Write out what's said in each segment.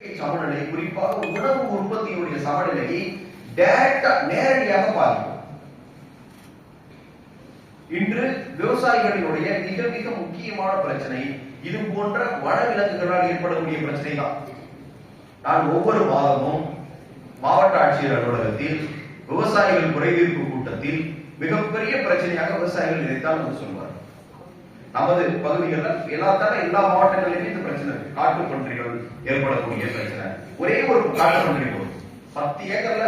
சமநிலை குறிப்பாக உணவு உற்பத்தியுடைய சமநிலையை நேரடியாக பாதிக்கும். இன்று விவசாயிகளினுடைய மிக மிக முக்கியமான பிரச்சனை இது போன்ற வனவிலங்குகளால் ஏற்படக்கூடிய பிரச்சனை தான். நான் ஒவ்வொரு மாதமும் மாவட்ட ஆட்சியர் அலுவலகத்தில் விவசாயிகள் குறைதீர்ப்பு கூட்டத்தில் மிகப்பெரிய பிரச்சனையாக விவசாயிகள் இதைத்தான் வந்து சொல்வார் நமது பகுதிகளில் எல்லாத்தால எல்லா மாவட்டங்களிலுமே இந்த பிரச்சனை இருக்கு. காட்டு பன்றிகள் ஏற்படக்கூடிய பிரச்சனை. ஒரே ஒரு காட்டு பன்றி போதும். பத்து ஏக்கர்ல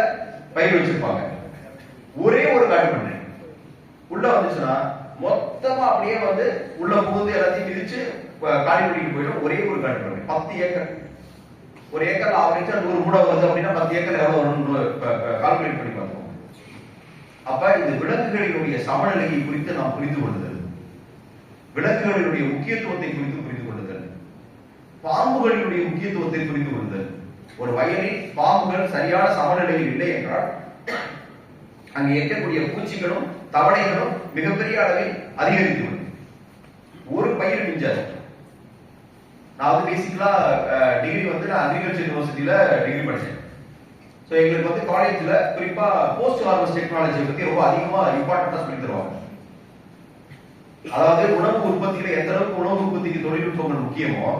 பயிர் வச்சிருப்பாங்க. ஒரே ஒரு காட்டு பன்றி. உள்ள வந்துச்சுன்னா மொத்தமா அப்படியே வந்து உள்ள புகுந்து எல்லாத்தையும் மிதிச்சு காலி பண்ணிட்டு போயிடும். ஒரே ஒரு காட்டு பன்றி. பத்து ஏக்கர். ஒரு ஏக்கர்ல ஆவரேஜா நூறு மூட வருது அப்படின்னா பத்து ஏக்கர் எவ்வளவு வரும்னு கால்குலேட் பண்ணி பார்ப்போம். அப்ப இந்த விலங்குகளினுடைய சமநிலையை குறித்து நாம் புரிந்து கொள்ளுதல். விலங்குகளினுடைய முக்கியத்துவத்தை குறித்து புரிந்து கொள்ளுதல் பாம்புகளினுடைய முக்கியத்துவத்தை புரிந்து கொள்ளுதல் ஒரு வயலில் பாம்புகள் சரியான சமநிலையில் இல்லை என்றால் அங்கே இருக்கக்கூடிய பூச்சிகளும் தவளைகளும் மிகப்பெரிய அளவில் அதிகரித்து ஒரு பயிர் மிஞ்சாது. நான் வந்து பேசிக்கலா டிகிரி வந்து நான் அக்ரிகல்ச்சர் யூனிவர்சிட்டியில டிகிரி படிச்சேன். ஸோ எங்களுக்கு வந்து காலேஜ்ல குறிப்பா போஸ்ட் ஹார்வெஸ்ட் டெக்னாலஜி பத்தி ரொம்ப அதிகமா இம்பார்ட்டண்டா சொல்லி தருவாங்க. அதாவது உணவு உற்பத்தியில எந்த அளவுக்கு உணவு உற்பத்திக்கு தொழில்நுட்பங்கள் முக்கியமோ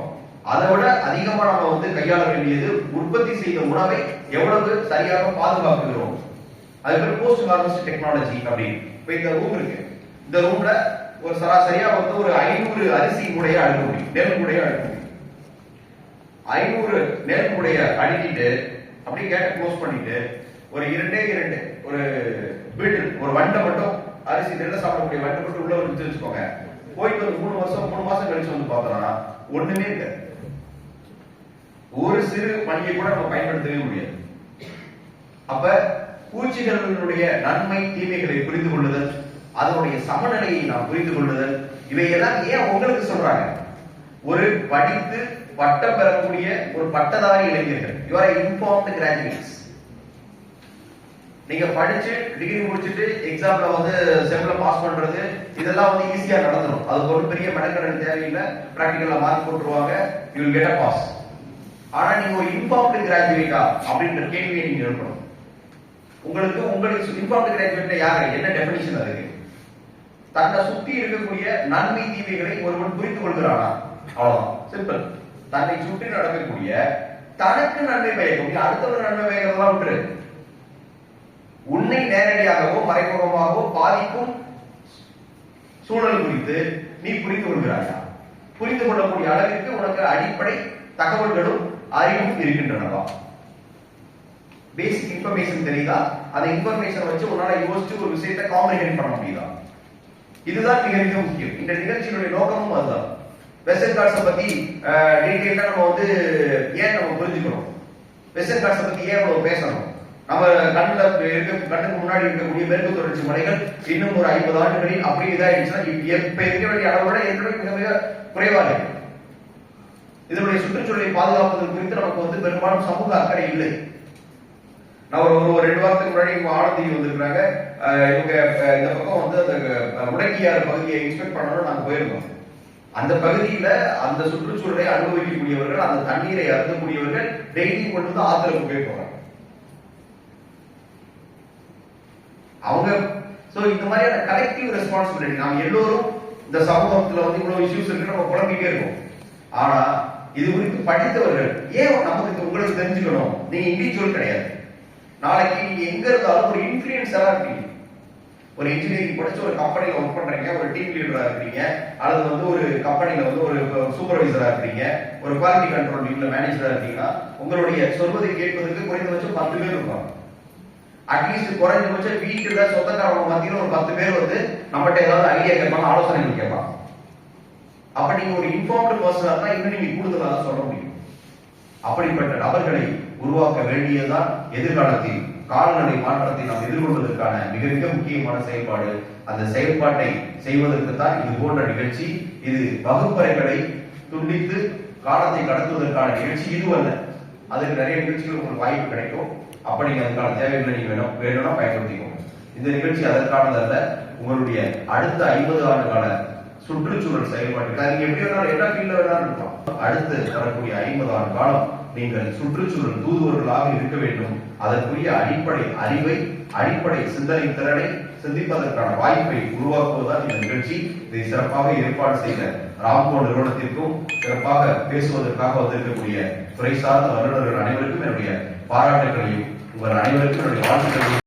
அதை விட அதிகமா நம்ம வந்து கையாள வேண்டியது உற்பத்தி செய்த உணவை எவ்வளவு சரியாக பாதுகாக்கிறோம். அது பேர் போஸ்ட் ஹார்வெஸ்ட் டெக்னாலஜி அப்படின்னு. இப்ப இந்த ரூம் இருக்கு. இந்த ரூம்ல ஒரு சராசரியா வந்து ஒரு ஐநூறு அரிசி கூடைய அடுக்க முடியும். நெல் கூடைய அடுக்க முடியும். ஐநூறு நெல் கூடைய அடுக்கிட்டு அப்படியே கேட்ட க்ளோஸ் பண்ணிட்டு ஒரு இரண்டே இரண்டு ஒரு அரிசி நெல்லை சாப்பிடக்கூடிய வண்டை மட்டும் உள்ள வச்சு வச்சுக்கோங்க. போயிட்டு ஒரு மூணு வருஷம் மூணு மாசம் கழிச்சு வந்து பார்த்தோம்னா ஒண்ணுமே இல்லை. ஒரு சிறு மணியை கூட நம்ம பயன்படுத்தவே முடியாது. அப்ப பூச்சிகளினுடைய நன்மை தீமைகளை புரிந்து கொள்ளுதல் அதனுடைய சமநிலையை நாம் புரிந்து கொள்ளுதல் இவையெல்லாம் ஏன் உங்களுக்கு சொல்றாங்க? ஒரு படித்து பட்டம் பெறக்கூடிய ஒரு பட்டதாரி இளைஞர்கள். யூ ஆர் இன்ஃபார்ம்டு கிராஜுவேட்ஸ் நீங்க படிச்சு டிகிரி முடிச்சுட்டு எக்ஸாம்ல வந்து செம்ல பாஸ் பண்றது இதெல்லாம் வந்து ஈஸியா நடந்துடும் அது ஒரு பெரிய மெனக்கடல் தேவையில்லை. பிராக்டிக்கல்ல மார்க் போட்டுருவாங்க. You will get a pass ஆனா நீங்க ஒரு இன்ஃபார்ம்டு கிராஜுவேட்டா அப்படின்ற கேள்வியை நீங்க எழுப்பணும். உங்களுக்கு உங்களுக்கு இன்ஃபார்ம்டு கிராஜுவேட்ல யாரு? என்ன டெபினிஷன் அதுக்கு தன்னை சுத்தி இருக்கக்கூடிய நன்மை தீமைகளை ஒருவன் புரிந்து கொள்கிறானா? அவ்வளவுதான். சிம்பிள் தன்னை சுற்றி நடக்கக்கூடிய தனக்கு நன்மை பயக்கக்கூடிய அடுத்தவங்க நன்மை பயக்கிறதெல்லாம் விட்டுரு உன்னை நேரடியாகவோ மறைமுகமாகவோ பாதிக்கும் சூழல் குறித்து நீ புரிந்து கொள்கிறாயா? புரிந்து கொள்ளக்கூடிய அளவிற்கு உனக்கு அடிப்படை தகவல்களும் அறிவும் இருக்கின்றனவா? பேசிக் இன்ஃபர்மேஷன் தெரியுதா? அந்த இன்ஃபர்மேஷன் வச்சு உன்னால யோசிச்சு ஒரு விஷயத்தை காம்ப்ரிஹெண்ட் பண்ண முடியுதா? இதுதான் மிக மிக முக்கியம். இந்த நிகழ்ச்சியினுடைய நோக்கமும் அதுதான். வெஸ்டர்ன் கார்ட்ஸை பத்தி டீட்டெயிலா நம்ம வந்து ஏன் நம்ம புரிஞ்சுக்கணும்? வெஸ்டர்ன் கார்ட்ஸை பத்தி ஏன் நம்ம பேசணும்? நம்ம கண்ணுல இருக்க கண்ணுக்கு முன்னாடி இருக்கக்கூடிய மேற்கு தொடர்ச்சி மலைகள் இன்னும் ஒரு ஐம்பது ஆண்டுகளில் அப்படி இதாயிடுச்சுன்னா இப்ப இருக்க வேண்டிய அளவோட விட ஏற்கனவே மிக மிக குறைவாக இருக்கு இதனுடைய சுற்றுச்சூழலை பாதுகாப்பது குறித்து நமக்கு வந்து பெரும்பாலும் சமூக அக்கறை இல்லை. நான் ஒரு ஒரு ரெண்டு வாரத்துக்கு முன்னாடி இவங்க ஆனந்தி வந்திருக்கிறாங்க. இவங்க இந்த பக்கம் வந்து அந்த அஹ், முடக்கியார் பகுதியை இன்ஸ்பெக்ட் பண்ணணும் நாங்கள் போயிருந்தோம் அந்த பகுதியில அந்த சுற்றுச்சூழலை அனுபவிக்கக்கூடியவர்கள் அந்த தண்ணீரை அருந்தக்கூடியவர்கள் டெய்லி கொண்டு வந்து ஆத்திரம் போய் போறாங்க. அவங்க சோ இந்த மாதிரியான கலெக்டிவ் ரெஸ்பான்சிபிலிட்டி நாம் எல்லோரும் இந்த சமூகத்துல வந்து இவ்வளவு இஷ்யூஸ் இருக்கு நம்ம குழம்பிட்டே இருக்கோம் ஆனா இது குறித்து படித்தவர்கள் ஏன் நமக்கு இது உங்களுக்கு தெரிஞ்சுக்கணும்? நீங்க இண்டிவிஜுவல் கிடையாது. நாளைக்கு நீங்க எங்க இருந்தாலும் ஒரு இன்ஃபுளுசரா இருப்பீங்க ஒரு இன்ஜினியரிங் படிச்சு ஒரு கம்பெனில ஒர்க் பண்றீங்க ஒரு டீம் லீடரா இருக்கீங்க அல்லது வந்து ஒரு கம்பெனில வந்து ஒரு சூப்பர்வைசரா இருக்கீங்க ஒரு குவாலிட்டி கண்ட்ரோல் டீம்ல மேனேஜரா இருக்கீங்கன்னா உங்களுடைய சொல்வதை கேட்பதற்கு குறைந்தபட்சம் பத்து பேர் இருப்பாங்க. அட்லீஸ்ட் குறைஞ்சபட்சம் வீட்டுல சொந்தக்காரங்க மத்தியில் ஒரு பத்து பேர் வந்து நம்மகிட்ட ஏதாவது ஐடியா கேட்பாங்க ஆலோசனைகள் கேட்பாங்க. அப்ப நீங்க ஒரு இன்ஃபார்ம்டு பர்சனா தான் இன்னும் நீங்க கூடுதலாக சொல்ல முடியும். அப்படிப்பட்ட நபர்களை உருவாக்க வேண்டியதுதான் எதிர்காலத்தில் கால்நடை மாற்றத்தை நாம் எதிர்கொள்வதற்கான மிக மிக முக்கியமான செயல்பாடு. அந்த செயல்பாட்டை செய்வதற்கு தான் இது போன்ற நிகழ்ச்சி இது வகுப்பறைகளை துண்டித்து காலத்தை கடத்துவதற்கான நிகழ்ச்சி இதுவல்ல. அதுக்கு நிறைய நிகழ்ச்சிகள் உங்களுக்கு வாய்ப்பு கிடைக்கும். அப்ப நீங்க அதுக்கான தேவைகளை நீங்க வேணும் வேணும்னா பயன்படுத்திக்கோங்க. இந்த நிகழ்ச்சி அதற்கானதல்ல உங்களுடைய அடுத்த ஐம்பது ஆண்டு கால சுற்றுச்சூழல் செயல்பாட்டுக்கு நீங்க எப்படி வேணாலும் என்ன ஃபீல்ட்ல வேணாலும் இருக்கலாம். அடுத்து வரக்கூடிய ஐம்பது ஆண்டு காலம் நீங்கள் சுற்றுச்சூழல் தூதுவர்களாக இருக்க வேண்டும். அதற்குரிய அடிப்படை அறிவை அடிப்படை சிந்தனை திறனை சிந்திப்பதற்கான வாய்ப்பை உருவாக்குவதுதான் இந்த நிகழ்ச்சி. இதை சிறப்பாக ஏற்பாடு செய்த ராம்கோ நிறுவனத்திற்கும் சிறப்பாக பேசுவதற்காக வந்திருக்கக்கூடிய துறை சார்ந்த வல்லுநர்கள் அனைவருக்கும் என்னுடைய பாராட்டுகளையும் உங்கள் அனைவருக்கும் என்னுடைய வாழ்த்துக்களையும்